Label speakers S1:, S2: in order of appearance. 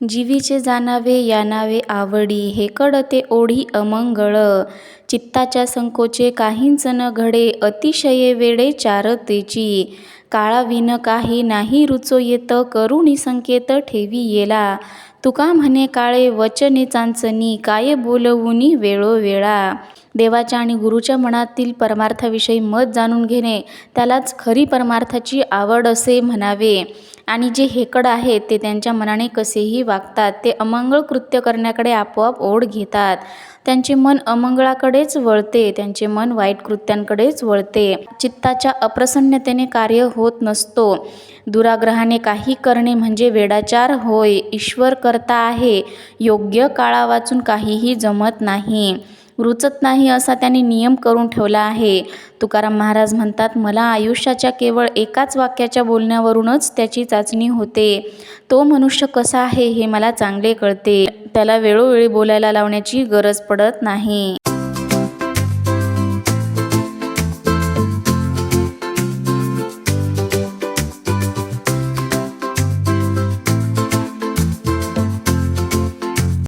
S1: जीवीचे जाणावे यानावे आवडी हे कळते ओढी अमंगळ. चित्ताच्या संकोचे काहींच न घडे अतिशये वेडे चारतेची. काळाविन काही नाही रुचो येत करुणी संकेत ठेवी येला. तुका म्हणे काळे वचने चांचणी काय बोलवुनी वेळोवेळा. देवाच्या आणि गुरुच्या मनातील परमार्थाविषयी मत जाणून घेणे त्यालाच खरी परमार्थाची आवड असे म्हणावे. आणि जे हेकड आहेत ते त्यांच्या मनाने कसेही वागतात ते अमंगळ कृत्य करण्याकडे आपोआप ओढ घेतात. त्यांचे मन अमंगळाकडेच वळते त्यांचे मन वाईट कृत्यांकडेच वळते. चित्ताच्या अप्रसन्नतेने कार्य होत नसतो. दुराग्रहाने काही करणे म्हणजे वेडाचार होय. ईश्वर करता आहे योग्य काळा वाचून काहीही जमत नाही. रुचत नाही असा त्याने नियम करून ठेवला आहे. तुकाराम महाराज म्हणतात मला आयुष्याच्या केवळ एकाच वाक्याच्या बोलण्यावरूनच त्याची चाचणी होते. तो मनुष्य कसा आहे हे मला चांगले कळते. त्याला वेळोवेळी बोलायला लावण्याची गरज पडत नाही.